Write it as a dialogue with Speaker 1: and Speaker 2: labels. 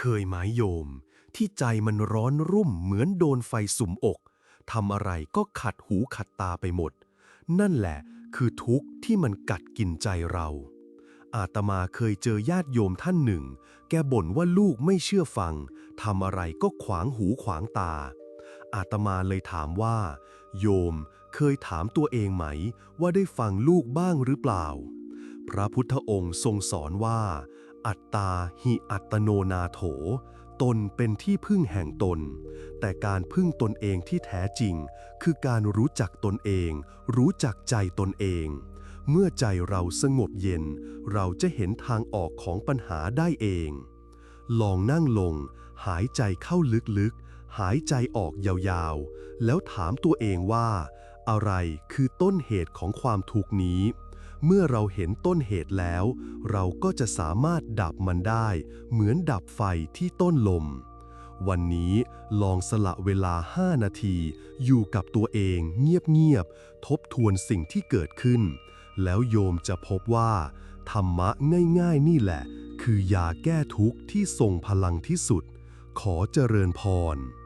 Speaker 1: เคยไหมโยม ที่ใจมันร้อนรุ่มเหมือนโดนไฟสุมอกทำอะไรก็ขัดหูขัดตาไปหมด นั่นแหละคือทุกข์ที่มันกัดกินใจเรา อาตมาเคยเจอญาติโยมท่านหนึ่ง แกบ่นว่าลูกไม่เชื่อฟังทำอะไรก็ขวางหูขวางตา อาตมาเลยถามว่า โยมเคยถามตัวเองไหม ว่าได้ฟังลูกบ้างหรือเปล่า พระพุทธองค์ทรงสอนว่า อัตตาหิอัตโนนาโถ ตนเป็นที่พึ่งแห่งตน แต่การพึ่งตนเองที่แท้จริง คือการรู้จักตนเอง รู้จักใจตนเอง เมื่อใจเราสงบเย็น เราจะเห็นทางออกของปัญหาได้เอง ลองนั่งลง หายใจเข้าลึกๆ หายใจออกยาวๆ แล้วถามตัวเองว่า อะไรคือต้นเหตุของความทุกข์นี้ เมื่อเราเห็นต้นเหตุแล้ว เราก็จะสามารถดับมันได้ เหมือนดับไฟที่ต้นลม วันนี้ลองสละเวลา 5 นาที อยู่กับตัวเองเงียบๆ ทบทวนสิ่งที่เกิดขึ้น แล้วโยมจะพบว่า ธรรมะง่ายๆนี่แหละ คือยาแก้ทุกข์ที่ทรงพลังที่สุด ขอเจริญพร